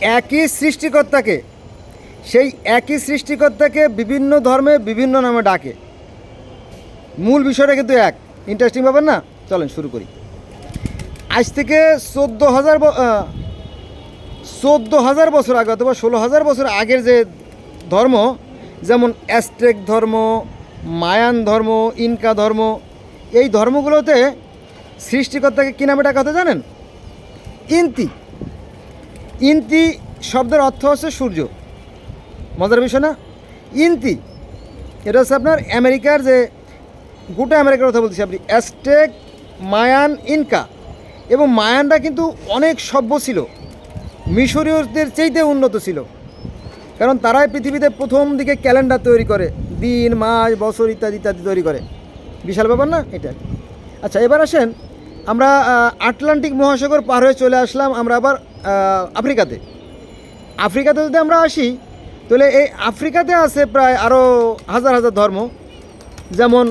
একই সৃষ্টিকর্তাকে, সেই একই সৃষ্টিকর্তাকে বিভিন্ন ধর্মে বিভিন্ন নামে ডাকে। মূল বিষয়টা কিন্তু এক। ইন্টারেস্টিং ব্যাপার না? চলেন শুরু করি। আজ থেকে চোদ্দ হাজার চোদ্দ হাজার বছর আগে অথবা ষোলো হাজার বছর আগের যে ধর্ম, যেমন অ্যাস্ট্রেক ধর্ম, মায়ান ধর্ম, ইনকা ধর্ম, এই ধর্মগুলোতে সৃষ্টিকর্তাকে কী নামে ডাকা হতো জানেন? ইন্তি। ইন্তি শব্দের অর্থ হচ্ছে সূর্য। মজার বিষয় না? ইন্তি, এটা হচ্ছে আপনার আমেরিকার যে, গোটা আমেরিকার কথা বলতেছি আপনি অ্যাস্টেক মায়ান, ইনকা। এবং মায়ানরা কিন্তু অনেক সভ্য ছিল। মিশরীয়দের চেয়েতে উন্নত ছিল। কারণ তারাই পৃথিবীতে প্রথম দিকে ক্যালেন্ডার তৈরি করে, দিন, মাস, বছর ইত্যাদি ইত্যাদি তৈরি করে। বিশাল ব্যাপার না এটা? আচ্ছা এবার আসেন, আমরা আটলান্টিক মহাসাগর পার হয়ে চলে আসলাম, আমরা আবার আফ্রিকাতে। আফ্রিকাতে যদি আমরা আসি, তাহলে এই আফ্রিকাতে আছে প্রায় আরও হাজার হাজার ধর্ম। যেমন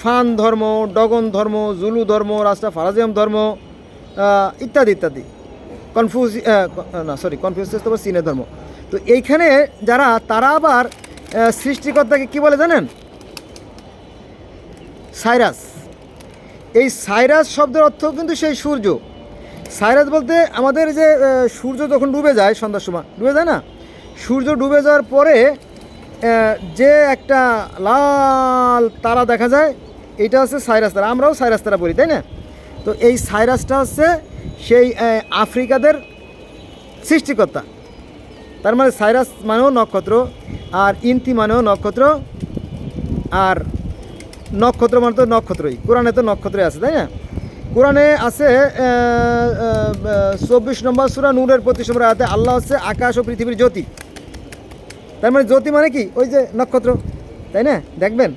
ফান ধর্ম, ডগন ধর্ম, জুলু ধর্ম রাস্তা ফারাজিয়াম ধর্ম ইত্যাদি ইত্যাদি। কনফিউজ না সরি কনফিউজ তো চীনের ধর্ম। তো এইখানে যারা, তারা আবার সৃষ্টিকর্তাকে কি বলে জানেন? সাইরাস। এই সাইরাস শব্দের অর্থ কিন্তু সেই সূর্য। সাইরাস বলতে আমাদের যে সূর্য যখন ডুবে যায় সন্ধ্যার সময়, ডুবে যায় না? সূর্য ডুবে যাওয়ার পরে যে একটা লাল তারা দেখা যায়, এটা হচ্ছে সাইরাস তারা। আমরাও সাইরাস তারা বলি তাই না? তো এই সাইরাসটা হচ্ছে সেই আফ্রিকাদের সৃষ্টিকর্তা। তার মানে সাইরাস মানেও নক্ষত্র, আর ইন্তি মানেও নক্ষত্র, আর নক্ষত্র মানে তো নক্ষত্রই। কোরআনে তো নক্ষত্রই আছে, তাই না? কোরআনে আছে চব্বিশ নম্বর সুরা নূরের পঁচিশ নম্বর আল্লাহ হচ্ছে আকাশ ও পৃথিবীর জ্যোতি। তার মানে জ্যোতি মানে কি? ওই যে নক্ষত্র, তাই না? দেখবেন?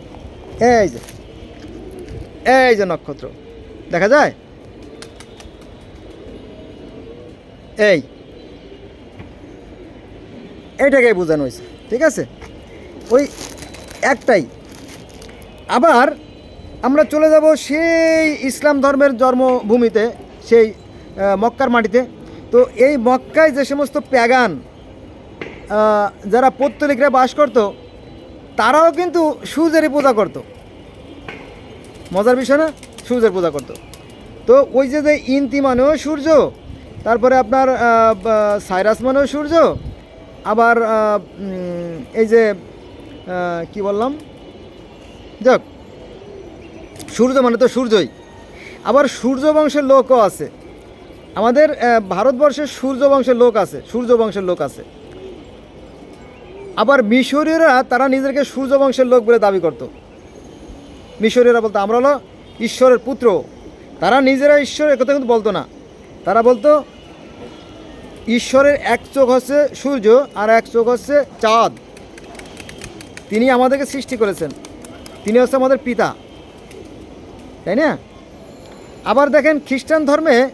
এই যে এই যে নক্ষত্র। দেখা যায়? এই। এইটাকে বোঝানো হয়েছে, ঠিক আছে? ওই একটাই। আবার আমরা চলে যাব সেই ইসলাম ধর্মের জন্মভূমিতে, সেই মক্কার মাটিতে। তো এই মক্কায় যে সমস্ত প্যাগান যারা পত্তলিকরা বাস করত, তারাও কিন্তু সূর্যেরই পূজা করত। মজার বিষয় না? সূর্যের পূজা করত। তো ওই যে যে ইন্তি মানেও সূর্য, তারপরে আপনার সাইরাস মানেও সূর্য, আবার এই যে কি বললাম? যাক। সূর্য মানে তো সূর্যই। আবার সূর্য বংশের লোকও আছে। আমাদের ভারতবর্ষে সূর্য বংশের লোক আছে সূর্য বংশের লোক আছে। আবার মিশরীয়রা, তারা নিজেকে সূর্য বংশের লোক বলে দাবি করত। মিশরীয়রা বলতো, আমরা হলো ঈশ্বরের পুত্র। তারা নিজেরা ঈশ্বরের কথা কিন্তু বলতো না। তারা বলতো, ঈশ্বরের এক চোখ হচ্ছে সূর্য, আর এক চোখ হচ্ছে চাঁদ। তিনি আমাদেরকে সৃষ্টি করেছেন। তিনি হচ্ছে আমাদের পিতা। তাই না? আবার দেখেন খ্রিস্টান ধর্মে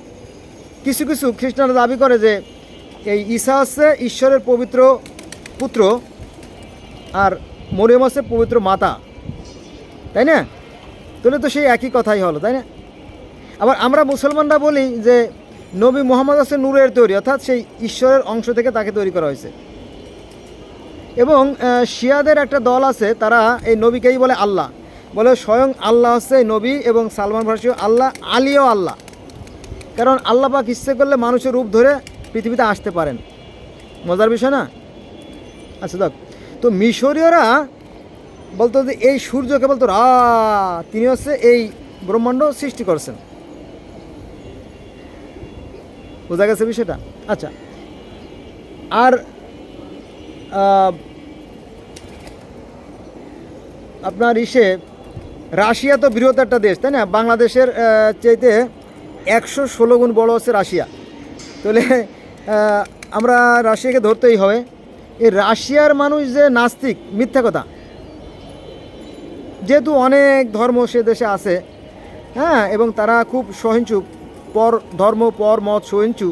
কিছু কিছু খ্রিস্টানরা দাবি করে যে এই ঈসা হচ্ছে ঈশ্বরের পবিত্র পুত্র আর মরিয়ম হচ্ছে পবিত্র মাতা। তাই না? তাহলে তো সেই একই কথাই হলো, তাই না? আবার আমরা মুসলমানরা বলি যে নবী মোহাম্মদ হচ্ছে নূরের তৈরি, অর্থাৎ সেই ঈশ্বরের অংশ থেকে তাকে তৈরি করা হয়েছে। এবং শিয়াদের একটা দল আছে, তারা এই নবীকেই বলে আল্লাহ। বলে স্বয়ং আল্লাহ হচ্ছে নবী এবং সালমান ভার্সীয় আল্লাহ আলিও আল্লাহ। কারণ আল্লাহ পাক ইচ্ছে করলে মানুষের রূপ ধরে পৃথিবীতে আসতে পারেন। মজার বিষয় না? আচ্ছা দেখ, তো মিশরীয়রা বলতো যে এই সূর্যকে বলতো রা তিনি হচ্ছে এই ব্রহ্মাণ্ড সৃষ্টি করছেন। বোঝা গেছে বিষয়টা? আচ্ছা আর আপনার ইসে রাশিয়া তো বৃহৎ একটা দেশ, তাই না? বাংলাদেশের চাইতে একশো ষোলো গুণ বড় হচ্ছে রাশিয়া। তাহলে আমরা রাশিয়াকে ধরতেই হবে। এই রাশিয়ার মানুষ যে নাস্তিক, মিথ্যা কথা। যেহেতু অনেক ধর্ম সে দেশে আছে হ্যাঁ এবং তারা খুব সহিংসু পর ধর্ম, পর মত সহিংসু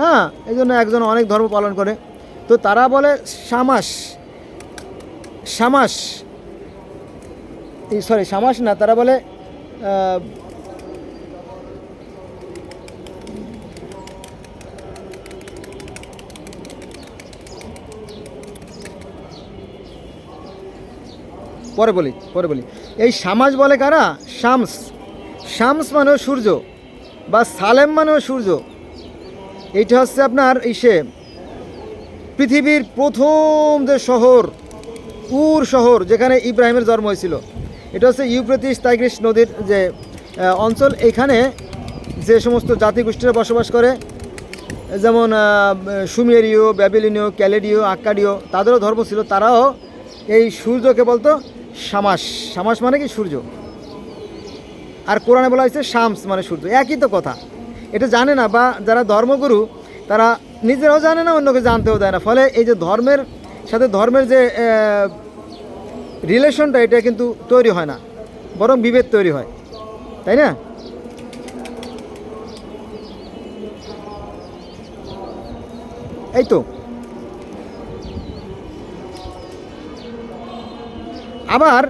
হ্যাঁ এই জন্য একজন অনেক ধর্ম পালন করে। তো তারা বলে সামাস সামাস সরি সামাস না, তারা বলে পরে বলি পরে বলি। এই সামাজ বলে কারা? শামস। শামস মানে সূর্য, বা সালেম মানে সূর্য। এইটা হচ্ছে আপনার ইসে, পৃথিবীর প্রথম যে শহর, উর শহর, যেখানে ইব্রাহিমের জন্ম হয়েছিল। এটা হচ্ছে ইউপ্রেতিস টাইগ্রিস নদীর যে অঞ্চল। এখানে যে সমস্ত জাতিগোষ্ঠীরা বসবাস করে, যেমন সুমেরীয়, ব্যাবিলিনীয়, ক্যালেডীয় আক্কাডীয় তাদেরও ধর্ম ছিল। তারাও এই সূর্যকে বলতো সামাস। সামাস মানে কি? সূর্য। আর কোরআনে বলা হয়েছে শামস মানে সূর্য। একই তো কথা। এটা জানে না বা যারা ধর্মগুরু, তারা নিজেরাও জানে না, অন্যকে জানতেও দেয় না। ফলে এই যে ধর্মের সাথে ধর্মের যে রিলেশনটা এটা কিন্তু তৈরি হয় না, বরং বিভেদ তৈরি হয়, তাই না? এই তো। আবার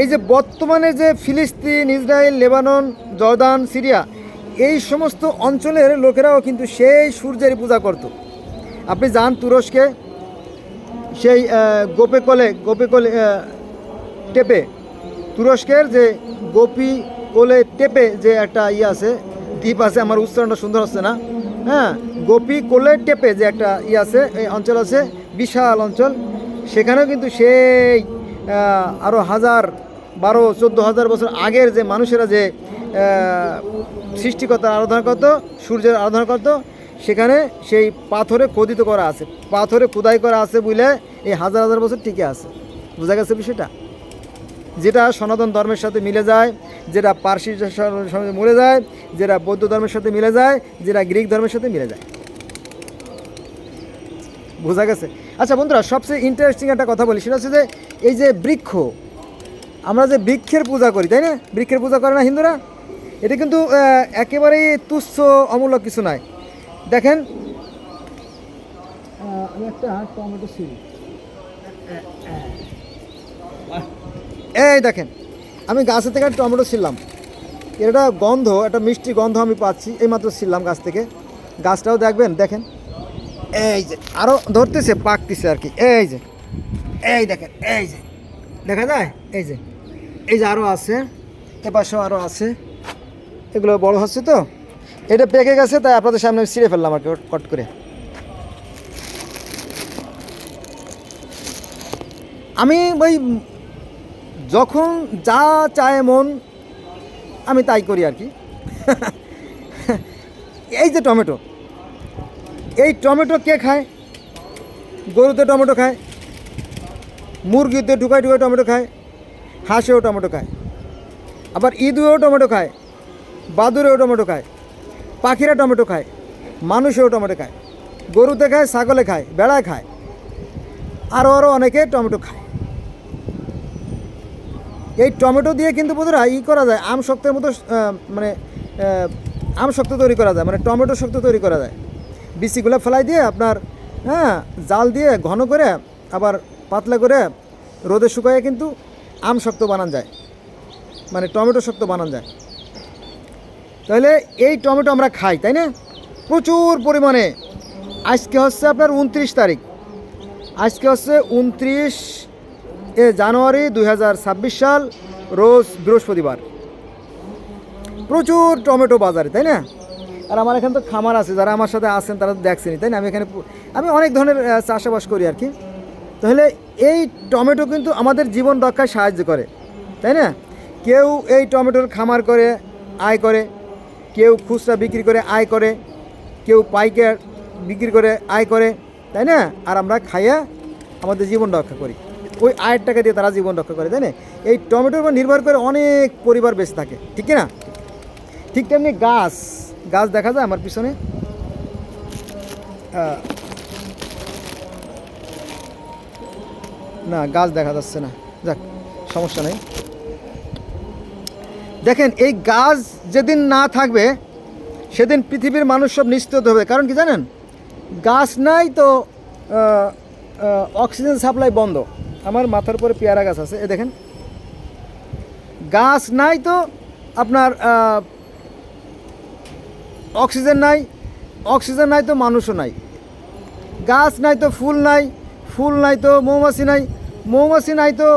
এই যে বর্তমানে যে ফিলিস্তিন, ইসরায়েল, লেবানন, জর্দান, সিরিয়া, এই সমস্ত অঞ্চলের লোকেরাও কিন্তু সেই সূর্যের পূজা করত। আপনি যান তুরস্কে, সেই গোপে কলে গোপে কলে টেপে তুরস্কের যে গোপী কোলে টেপে যে একটা ইয়ে আছে দ্বীপ আছে আমার উচ্চারণটা সুন্দর হচ্ছে না। হ্যাঁ গোপী কোলে টেপে যে একটা ইয়ে আছে এই অঞ্চল আছে বিশাল অঞ্চল সেখানেও কিন্তু সেই আরও হাজার বারো চোদ্দ হাজার বছর আগের যে মানুষেরা যে আহ, সৃষ্টিকর্তার আরাধনা করতো সূর্যের আরাধনা করতো সেখানে সেই পাথরে খোদিত করা আছে। পাথরে খোদাই করা আছে বুঝলে এই হাজার হাজার বছর টিকে আছে। বোঝা গেছে বিষয়টা? যেটা সনাতন ধর্মের সাথে মিলে যায় যেটা পার্সি সাথে মিলে যায় যেটা বৌদ্ধ ধর্মের সাথে মিলে যায় যেটা গ্রিক ধর্মের সাথে মিলে যায়। বোঝা গেছে? আচ্ছা বন্ধুরা সবচেয়ে ইন্টারেস্টিং একটা কথা বলি সেটা হচ্ছে যে এই যে বৃক্ষ আমরা যে বৃক্ষের পূজা করি তাই না? বৃক্ষের পূজা করে না হিন্দুরা? এটা কিন্তু একেবারেই তুচ্ছ অমূল্য কিছু নয়। দেখেন। আমি একটা টমেটো সিঁড়ি। এই দেখেন, আমি গাছে থেকে টমেটো ছিললাম এটা গন্ধ, একটা মিষ্টি গন্ধ আমি পাচ্ছি এইমাত্র ছিললাম গাছ থেকে। গাছটাও দেখবেন, দেখেন। এই যে আরও ধরতেছে, পাকতেছে আর কি। এই যে, এই দেখেন, এই যে, দেখা যায়? এই যে এই যে আরও আছে এপাশেও আরও আছে। এগুলো বড় হচ্ছে তো? এটা পেকে গেছে, তাই আপনাদের সামনে ছিঁড়ে ফেললাম আর কি, কট করে। আমি ওই যখন যা চায় মন, আমি তাই করি আর কি। এই যে টমেটো। এই টমেটো কে খায়? গরুতে টমেটো খায়, মুরগিতে ঢুকায় ঢুকায় টমেটো খায়, হাঁসেও টমেটো খায়, আবার ইঁদুরেও টমেটো খায়, বাদুরেও টমেটো খায়, পাখিরা টমেটো খায়, মানুষেও টমেটো খায়, গরুতে খায়, ছাগলে খায়, বেড়ায় খায় আরও আরও অনেকে টমেটো খায়। এই টমেটো দিয়ে কিন্তু বোধহয় ই করা যায়, আম শক্তের মতো মানে আম শক্ত তৈরি করা যায় মানে টমেটো শক্ত তৈরি করা যায়। বিচিগুলো ফেলাই দিয়ে আপনার হ্যাঁ জাল দিয়ে ঘন করে আবার পাতলা করে রোদে শুকায়ে কিন্তু আম শক্ত বানান যায় মানে টমেটো শক্ত বানান যায়। তাহলে এই টমেটো আমরা খাই, তাই না? প্রচুর পরিমাণে। আজকে হচ্ছে আপনার উনত্রিশ তারিখ। আজকে হচ্ছে উনত্রিশ এ জানুয়ারি দু হাজার ছাব্বিশ সাল, রোজ বৃহস্পতিবার। প্রচুর টমেটো বাজারে, তাই না? আর আমার এখানে তো খামার আছে, যারা আমার সাথে আছেন তারা তো দেখছেনি তাই না? আমি এখানে আমি অনেক ধরনের চাষাবাস করি আর কি। তাহলে এই টমেটো কিন্তু আমাদের জীবন রক্ষায় সাহায্য করে, তাই না? কেউ এই টমেটোর খামার করে, আয় করে। কেউ খুচরা বিক্রি করে, আয় করে। কেউ পাইকার বিক্রি করে, আয় করে, তাই না? আর আমরা খাইয়া আমাদের জীবন রক্ষা করি। ওই আয়ের টাকা দিয়ে তারা জীবন রক্ষা করে, তাই না? এই টমেটোর উপর নির্ভর করে অনেক পরিবার বেঁচে থাকে, ঠিক না? ঠিক তেমনি গাছ গাছ দেখা যায় আমার পিছনে। না, গাছ দেখা যাচ্ছে না। যাক, সমস্যা নেই। দেখেন, এই গাছ যেদিন না থাকবে, সেদিন পৃথিবীর মানুষ সব নিশ্চিত হবে। কারণ কি জানেন? গাছ নাই তো অক্সিজেন সাপ্লাই বন্ধ। আমার মাথার উপরে পেয়ারা গাছ আছে, এ দেখেন। গাছ নাই তো, আপনার অক্সিজেন নাই অক্সিজেন নাই তো মানুষও নাই। গাছ নাই তো ফুল নাই ফুল নাই তো মৌমাছি নাই মৌমাছি নাই তো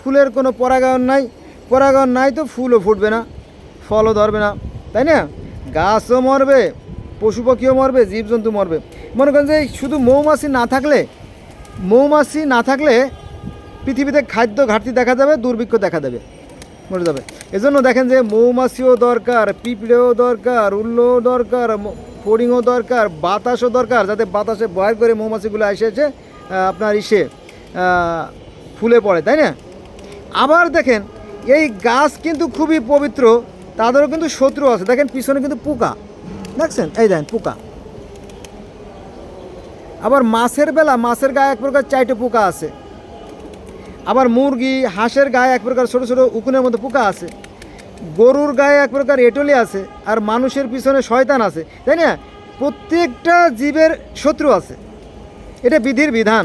ফুলের কোনো পরাগায়ন নাই পরাগায়ন নাই তো ফুলও ফুটবে না, ফলও ধরবে না, তাই না? গাছও মরবে, পশু পাখিও মরবে, জীবজন্তু মরবে। মনে করেন যে শুধু মৌমাছি না থাকলে, মৌমাছি না থাকলে পৃথিবীতে খাদ্য ঘাটতি দেখা যাবে, দুর্ভিক্ষ দেখা দেবে। মরে যাবে। এজন্য দেখেন যে মৌমাছিও দরকার, পিঁপড়েও দরকার, উল্লও দরকার ফড়িংও দরকার, বাতাসও দরকার, যাতে বাতাসে বয়ার করে মৌমাছিগুলো এসে এসে আপনার ইসে ফুলে পড়ে, তাই না? আবার দেখেন, এই গাছ কিন্তু খুবই পবিত্র, তাদেরও কিন্তু শত্রু আছে। দেখেন, পিছনে কিন্তু পোকা। দেখছেন? এই দেখেন, পোকা। আবার মাছের বেলা, মাছের গায়ে এক প্রকার চারটে পোকা আছে। আবার মুরগি, হাঁসের গায়ে এক প্রকার ছোটো ছোটো উকুনের মতো পোকা আছে, গরুর গায়ে এক প্রকার এটলি আছে, আর মানুষের পিছনে শয়তান আছে, তাই না? প্রত্যেকটা জীবের শত্রু আছে। এটা বিধির বিধান।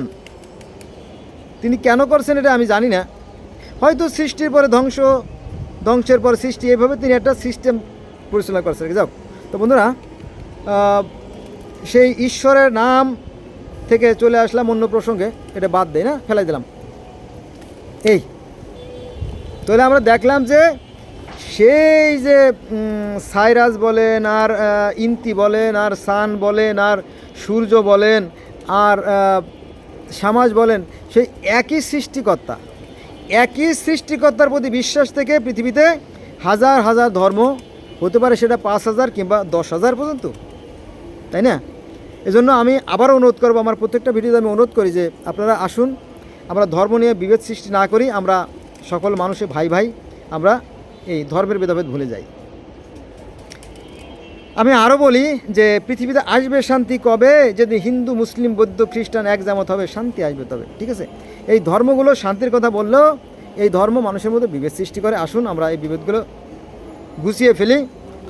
তিনি কেন করছেন এটা আমি জানি না। হয়তো সৃষ্টির পরে ধ্বংস, ধ্বংসের পরে সৃষ্টি এইভাবে তিনি একটা সিস্টেম পরিচালনা করছেন। যাও তো বন্ধুরা সেই ঈশ্বরের নাম থেকে চলে আসলাম অন্য প্রসঙ্গে। এটা বাদ দেয় না? ফেলাই দিলাম। এই, তাহলে আমরা দেখলাম যে সেই যে সাইরাজ বলেন আর ইন্তি বলেন আর, সান বলেন আর, সূর্য বলেন আর সমাজ বলেন, সেই একই সৃষ্টিকর্তা, একই সৃষ্টিকর্তার প্রতি বিশ্বাস থেকে পৃথিবীতে হাজার হাজার ধর্ম হতে পারে, সেটা পাঁচ হাজার কিংবা দশ হাজার পর্যন্ত, তাই না? এজন্য আমি আবারও অনুরোধ করব, আমার প্রত্যেকটা ভিডিওতে আমি অনুরোধ করি যে আপনারা আসুন আমরা ধর্ম নিয়ে বিভেদ সৃষ্টি না করি, আমরা সকল মানুষে ভাই ভাই আমরা এই ধর্মের ভেদাভেদ ভুলে যাই। আমি আরও বলি যে পৃথিবীতে আসবে শান্তি কবে? যদি হিন্দু, মুসলিম, বৌদ্ধ, খ্রিস্টান এক জামত হবে, শান্তি আসবে তবে, ঠিক আছে? এই ধর্মগুলো শান্তির কথা বললেও এই ধর্ম মানুষের মধ্যে বিভেদ সৃষ্টি করে। আসুন আমরা এই বিভেদগুলো গুছিয়ে ফেলি,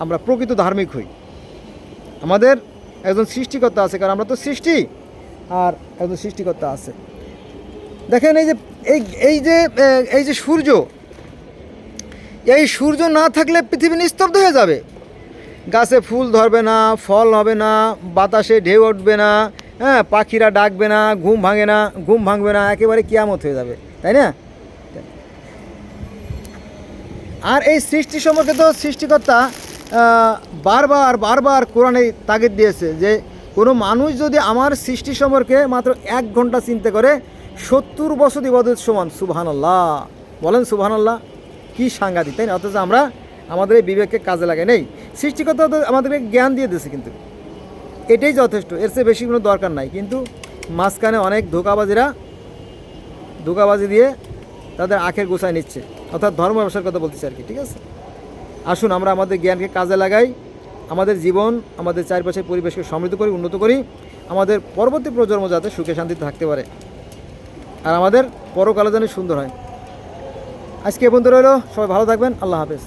আমরা প্রকৃত ধার্মিক হই। আমাদের একজন সৃষ্টিকর্তা আছে, কারণ আমরা তো সৃষ্টি, আর একজন সৃষ্টিকর্তা আছে। দেখেন এই যে, এই এই যে এই যে সূর্য, এই সূর্য না থাকলে পৃথিবী নিস্তব্ধ হয়ে যাবে। গাছে ফুল ধরবে না, ফল হবে না, বাতাসে ঢেউ উঠবে না হ্যাঁ পাখিরা ডাকবে না, ঘুম ভাঙে না, ঘুম ভাঙবে না, একেবারে কিয়ামত হয়ে যাবে, তাই না? আর এই সৃষ্টি সম্পর্কে তো সৃষ্টিকর্তা বারবার বারবার কোরআনে তাগিদ দিয়েছে যে কোনো মানুষ যদি আমার সৃষ্টি সম্পর্কে মাত্র এক ঘণ্টা চিন্তা করে সত্তর বছর ইবাদত সমান, সুবহানাল্লাহ। বলেন সুবহানাল্লাহ, কি সাংঘাতিক, তাই না? অথচ আমরা আমাদের এই বিবেককে কাজে লাগে নেই। সৃষ্টিকর্তা আমাদেরকে জ্ঞান দিয়ে দিয়েছে কিন্তু। এটাই যথেষ্ট, এর চেয়ে বেশি কোনো দরকার নাই। কিন্তু মাঝখানে অনেক ধোকাবাজিরা, ধোকাবাজি দিয়ে তাদের আখের গোছায় নিচ্ছে। অর্থাৎ ধর্ম ব্যবসার কথা বলতেছি আর কি, ঠিক আছে? আসুন, আমরা আমাদের জ্ঞানকে কাজে লাগাই, আমাদের জীবন, আমাদের চারপাশের পরিবেশকে সমৃদ্ধ করি, উন্নত করি, আমাদের পরবর্তী প্রজন্ম যাতে সুখে শান্তিতে থাকতে পারে। আর আমাদের পরকালে যেন সুন্দর হয়। আজকে পর্যন্ত রইল সবাই ভালো থাকবেন আল্লাহ হাফেজ।